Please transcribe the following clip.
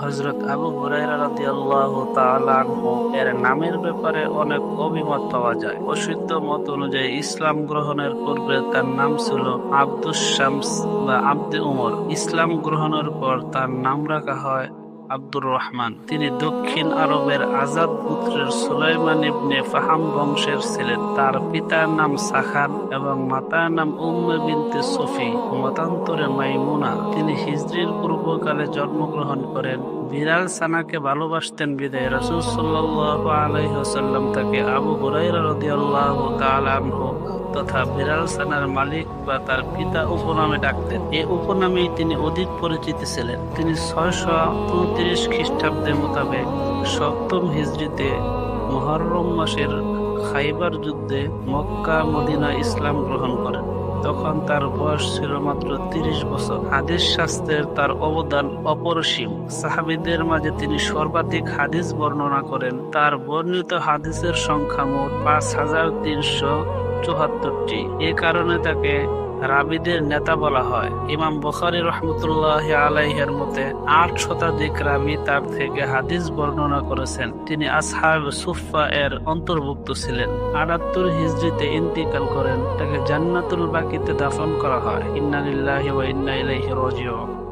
হজরত আবু এর নামের ব্যাপারে অনেক অভিমত পাওয়া যায়। প্রসিদ্ধ মত অনুযায়ী ইসলাম গ্রহণের পূর্বে তার নাম ছিল আব্দুস শামস বা আব্দে উমর। ইসলাম গ্রহণের পর তার নাম রাখা হয় আব্দুর রহমান। তিনি দক্ষিণ আরবের আজাদ পুত্রের সুলাইমান ইবনে ফাহাম বংশের ছিলেন। তার পিতার নাম সাখান এবং মাতার নাম উম্মে বিনতে সফি। মতান্তরে মাইমুনা। তিনি হিজরির পূর্বকালে জন্মগ্রহণ করেন। বিরাল সানাকে ভালোবাসতেন বিদায়। রসুল সাল্লাল্লাহু আলাইহি ওয়াসাল্লাম তাকে আবু হুরায়রা রাদিয়াল্লাহু আনহু তথা বিড়াল সানার মালিক বা তার পিতা উপনামে ডাকতেন। এ উপনামেই তিনি অধিক পরিচিত ছিলেন। তিনি ছয়শো উনত্রিশ খ্রিস্টাব্দের মোতাবেক সপ্তম হিজরিতে মহরম মাসের খাইবার যুদ্ধে মক্কা মদিনা ইসলাম গ্রহণ করেন। তখন তার বয়স ছিল মাত্র তিরিশ বছর। হাদিস শাস্ত্রের তার অবদান অপরসীম। সাহাবিদের মাঝে তিনি সর্বাধিক হাদিস বর্ণনা করেন। তার বর্ণিত হাদিসের সংখ্যা মোট পাঁচ হাজার তিনশো চুহাত্তরটি এ কারণে তাকে রাবিদের নেতা বলা হয়। ইমাম বখারি রহমতুল্লাহ আলাইহের মতে আট শতাধিক রাবি তার থেকে হাদিস বর্ণনা করেছেন। তিনি আসহাব সুফা এর অন্তর্ভুক্ত ছিলেন। আটাত্তর হিজড়িতে ইন্তিকাল করেন। তাকে জান্নাতুল বাকিতে দাফন করা হয়। ইন্নালিল্লাহি ওয়া ইন্না ইলাইহি রাজিউন।